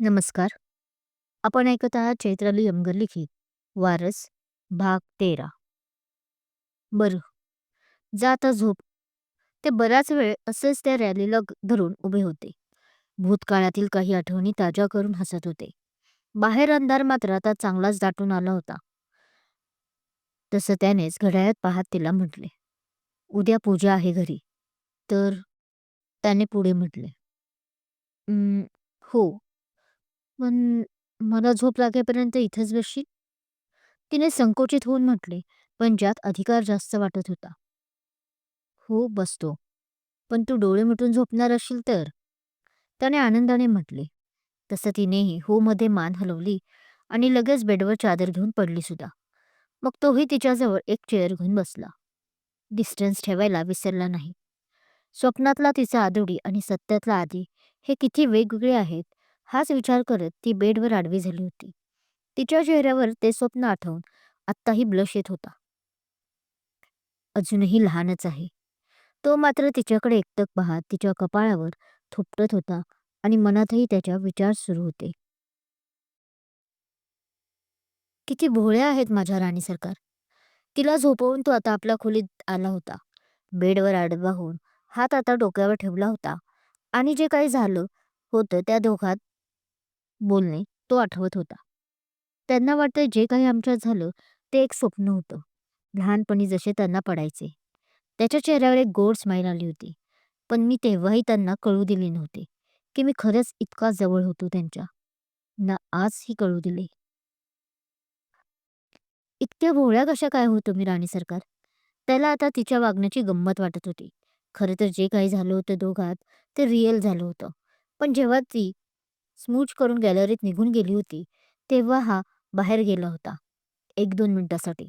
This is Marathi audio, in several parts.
नमस्कार. आपण ऐकत आहात चैत्राली यमगर लिखित वारस भाग तेरा. बर. जा आता झोप. ते बराच वेळ असेच त्या रॅलीला धरून उभे होते. भूतकाळातील काही आठवणी ताज्या करून हसत होते. बाहेर अंधार मात्र आता चांगलाच दाटून आला होता. तसं त्यानेच घड्याळात पाहत तिला म्हटले उद्या पूजा आहे घरी. तर त्याने पुढे म्हटले हो. पण मला झोप लागेपर्यंत इथेच बसशील? तिने संकोचित होऊन म्हटले पण ज्यात अधिकार जास्त वाटत होता. हो बसतो. पण तू डोळे मिटून झोपणार असशील तर? त्याने आनंदाने म्हटले. तसं तिनेही हो मध्ये मान हलवली आणि लगेच बेडवर चादर घेऊन पडली सुद्धा. मग तोही तिच्याजवळ एक चेअर घेऊन बसला. डिस्टन्स ठेवायला विसरला नाही. स्वप्नातला तिचा आदोडी आणि सत्यातला आधी हे किती वेगवेगळे आहेत हाच विचार करत ती बेडवर आडवी झाली होती. तिच्या चेहऱ्यावर ते स्वप्न आठवून आत्ताही ब्लश येत होता. अजूनही लहानच आहे. तो मात्र तिच्याकडे एकटक पाहत तिच्या कपाळावर थोपटत होता आणि मनातही त्याच्या विचार सुरू होते. किती भोळ्या आहेत माझ्या राणी सरकार. तिला झोपवून तो आता आपल्या खोलीत आला होता. बेडवर आडवा होऊन हात आता डोक्यावर ठेवला होता. आणि जे काही झालं होतं त्या दोघात बोलणे तो आठवत होता. त्यांना वाटतं जे काही आमच्यात झालं ते एक स्वप्न होतं. लहानपणी जसे त्यांना पडायचे. त्याच्या चेहऱ्यावर एक गोड स्माईल आली होती. पण मी तेव्हाही त्यांना कळू दिले नव्हते की मी खरंच इतका जवळ होतो त्यांच्या. ना आजही कळू दिले. इतक्या भोळ्या कशा काय होतो मी राणी सरकार? त्याला आता तिच्या वागण्याची गंमत वाटत होती. खरं तर जे काही झालं होतं दोघात ते रिअल झालं होतं. पण जेव्हा ती स्मूच करून गॅलरीत निघून गेली होती तेव्हा हा बाहेर गेला होता एक दोन मिनिटासाठी.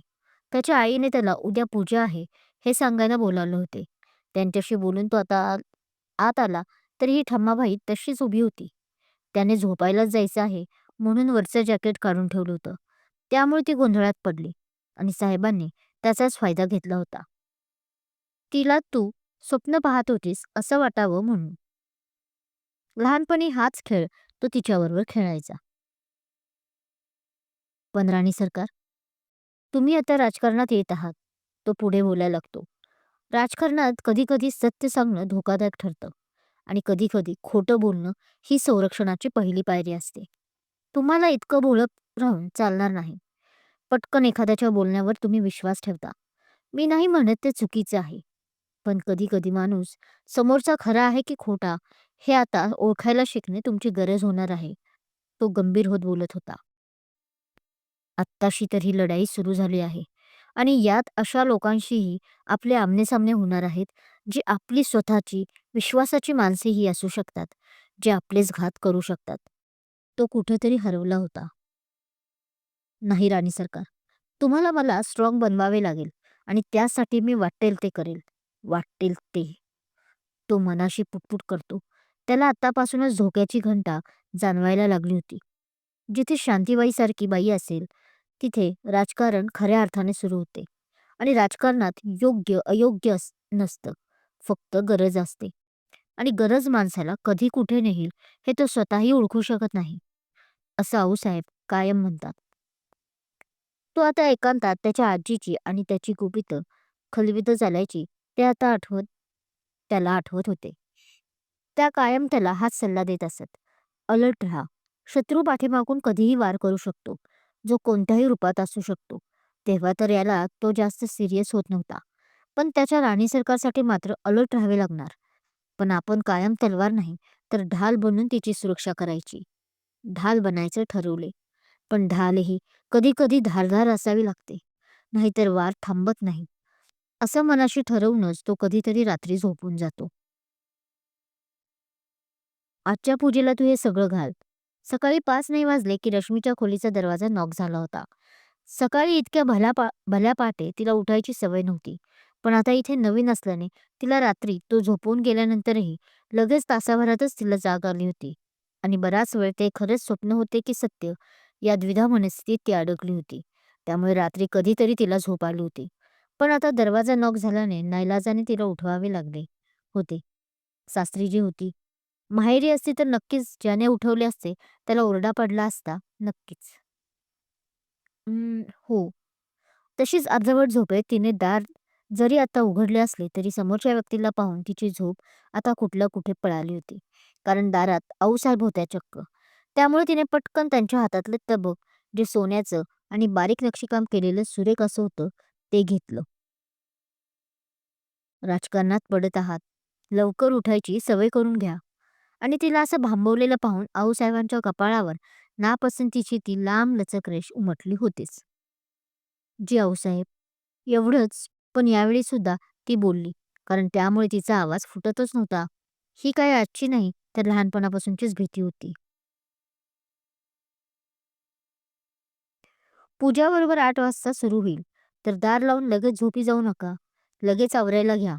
त्याच्या आईने त्याला उद्या पूजा आहे हे सांगायला बोलावलं होते. त्यांच्याशी बोलून तो आता आत आला तरी ही ठम्माबाई तशीच उभी होती. त्याने झोपायलाच जायचं आहे म्हणून वरचं जॅकेट काढून ठेवलं होतं. त्यामुळे ती गोंधळात पडली आणि साहेबांनी त्याचाच फायदा घेतला होता. तिला तू स्वप्न पाहत होतीस असं वाटावं म्हणून. लहानपणी हाच खेळ तो तिच्याबरोबर खेळायचा. पण राणी सरकार तुम्ही आता राजकारणात येत आहात. तो पुढे बोलायला लागतो. राजकारणात कधी कधी सत्य सांगणं धोकादायक ठरतं आणि कधी कधी खोटं बोलणं ही संरक्षणाची पहिली पायरी असते. तुम्हाला इतकं बोलत राहून चालणार नाही. पटकन एखाद्याच्या बोलण्यावर तुम्ही विश्वास ठेवता. मी नाही म्हणत ते चुकीचे आहे. पण कधी कधी माणूस समोरचा खरा आहे की खोटा हे आता ओळखायला शिकणे तुमची गरज होणार आहे. तो गंभीर होत बोलत होता. आत्ताशी तर ही लढाई सुरू झाली आहे. आणि यात अशा लोकांशीही आपले आमनेसामने होणार आहेत जी आपली स्वतःची विश्वासाची माणसेही असू शकतात जे आपलेच घात करू शकतात. तो कुठेतरी हरवला होता. नाही राणी सरकार तुम्हाला मला स्ट्रॉंग बनवावे लागेल आणि त्यासाठी मी वाटेल ते करेल. वाटेल ते. तो मनाशी पुटपुट करतो. त्याला आतापासूनच धोक्याची घंटा जाणवायला लागली होती. जिथे शांतीबाईसारखी बाई असेल तिथे राजकारण खऱ्या अर्थाने सुरू होते आणि राजकारणात योग्य अयोग्य अस- नसतं. फक्त गरज असते. आणि गरज माणसाला कधी कुठे नेईल हे तो स्वतःही ओळखू शकत नाही. असं आऊसाहेब कायम म्हणतात. तो आता एकांतात त्याच्या आजीची आणि त्याची गुपितं खलवितं चालायची ते आता आठवत त्याला आठवत होते. त्या कायम त्याला हाच सल्ला देत असत. अलर्ट राहा. शत्रू पाठीमागून कधीही वार करू शकतो. जो कोणत्याही रूपात असू शकतो. तेव्हा तर याला तो जास्त सिरियस होत नव्हता. पण त्याच्या राणी सरकारसाठी मात्र अलर्ट राहावे लागणार. पण आपण कायम तलवार नाही तर ढाल बनून तिची सुरक्षा करायची. ढाल बनायचं ठरवले. पण ढालही कधी कधी धारधार असावी लागते. नाहीतर वार थांबत नाही. असं मनाशी ठरवूनच तो कधीतरी रात्री झोपून जातो. आजच्या पूजेला तू हे सगळं घाल. सकाळी पाच नाही वाजले की रश्मीच्या खोलीचा दरवाजा नॉक झाला होता. सकाळी इतक्या भल्या पा भल्या पहाटे तिला उठायची सवय नव्हती. पण आता इथे नवीन असल्याने तिला रात्री तो झोपून गेल्यानंतरही लगेच तासाभरातच तिला जाग आली होती. आणि बराच वेळ ते खरेच स्वप्न होते की सत्य या द्विधा मनस्थितीत ती अडकली होती. त्यामुळे रात्री कधीतरी तिला झोप आली होती. पण आता दरवाजा नॉक झाल्याने नाईलाजाने तिला उठवावे लागले होते. सासरी जी होती. माहेरी असती तर नक्कीच ज्याने उठवले असते त्याला ओरडा पडला असता नक्कीच. अं, हो. तशीच अर्धवट झोपेत तिने दार जरी आता उघडले असले तरी समोरच्या व्यक्तीला पाहून तिची झोप आता कुठल्या कुठे पळाली होती. कारण दारात आऊसाहेब होत्या चक्क. त्यामुळे तिने पटकन त्यांच्या हातातले तबक जे सोन्याचं आणि बारीक नक्षीकाम केलेलं सुरेख असं होतं ते घेतलं. राजकारणात पडत आहात. लवकर उठायची सवय करून घ्या. आणि तिला असं भांबवलेलं पाहून आऊसाहेबांच्या कपाळावर नापसंतीची ती लांब लचक रेष उमटली होतीच. जी आऊसाहेब. एवढंच पण यावेळी सुद्धा ती बोलली कारण त्यामुळे तिचा आवाज फुटतच नव्हता. ही काय आजची नाही तर लहानपणापासूनचीच भीती होती. पूजा बरोबर आठ वाजता सुरू होईल तर दार लावून लगेच झोपी जाऊ नका. लगेच आवरायला घ्या.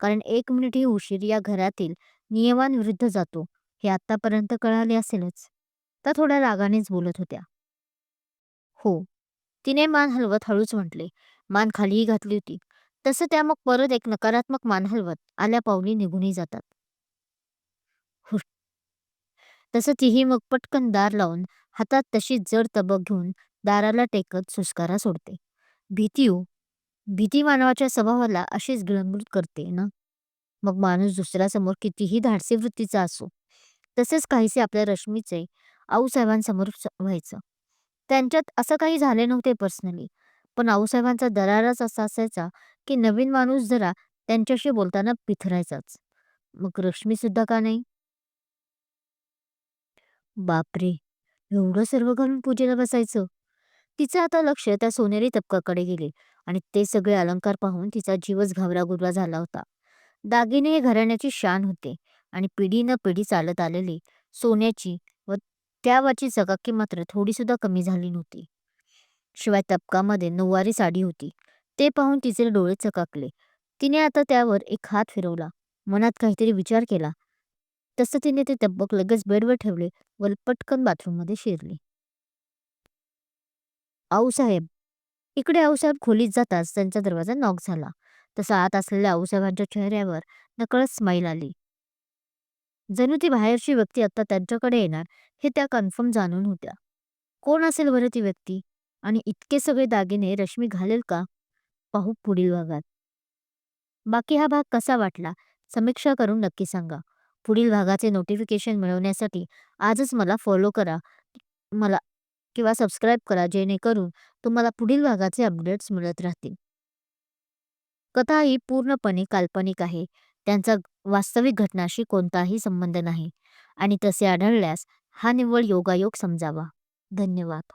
कारण एक मिनिटही उशीर या घरातील नियमांविरुद्ध जातो हे आतापर्यंत कळाले असेलच. त्या थोड्या रागानेच बोलत होत्या. हो. तिने मान हलवत हळूच म्हटले. मान खालीही घातली होती. तसं त्या मग परत एक नकारात्मक मान हलवत आल्या पावली निघूनही जातात. तसं तीही मग पटकन दार लावून हातात तशीच जड तबक घेऊन दाराला टेकत सुस्कारा सोडते. भीती हो. भीती मानवाच्या स्वभावाला अशीच गिळंकृत करते ना. मग माणूस दुसऱ्यासमोर कितीही धाडसी वृत्तीचा असो. तसेच काहीसे आपल्या रश्मीचे आऊसाहेबांसमोर व्हायचं. त्यांच्यात असं काही झाले नव्हते पर्सनली. पण आऊसाहेबांचा दरारच असा असायचा की नवीन माणूस जरा त्यांच्याशी बोलताना पिथरायचाच मग रश्मी सुद्धा का नाही? बापरे! एवढं सर्व घालून पूजेला बसायचं. तिचं आता लक्ष त्या सोनेरी तबकाकडे गेले आणि ते सगळे अलंकार पाहून तिचा जीवच घाबरागुबरा झाला होता. दागिने हे घराण्याची शान होते आणि पिढी न पिढी चालत आलेली सोन्याची व त्यावरची चकाकी मात्र थोडी सुद्धा कमी झाली नव्हती. शिवाय तबकामध्ये नऊवारी साडी होती. ते पाहून तिचे डोळे चकाकले. तिने आता त्यावर एक हात फिरवला. मनात काहीतरी विचार केला. तसं तिने ते तबक लगेच बेडवर ठेवले व पटकन बाथरूममध्ये शिरली. आऊसाहेब. इकडे आऊसाहेब खोलीत जाताच त्यांचा दरवाजा नॉक झाला. तसा आत असलेल्या आऊसाहेबांच्या चेहऱ्यावर नकळत स्माईल आली. जणू ती बाहेरची व्यक्ती आता त्यांच्याकडे येणार हे त्या कन्फर्म जाणून होत्या. कोण असेल बरं ती व्यक्ती? आणि इतके सगळे दागिने रश्मी घालेल का? पाहू पुढील भागात. बाकी हा भाग कसा वाटला समीक्षा करून नक्की सांगा. पुढील भागाचे नोटिफिकेशन मिळवण्यासाठी आजच मला फॉलो करा मला किंवा सबस्क्राईब करा जेणेकरून तुम्हाला पुढील भागाचे अपडेट्स मिळत राहतील. कथा ही पूर्णपणे काल्पनिक आहे. त्यांचा वास्तविक घटनाशी कोणताही संबंध नाही आणि तसे आढळल्यास हा निव्वळ योगायोग समजावा. धन्यवाद.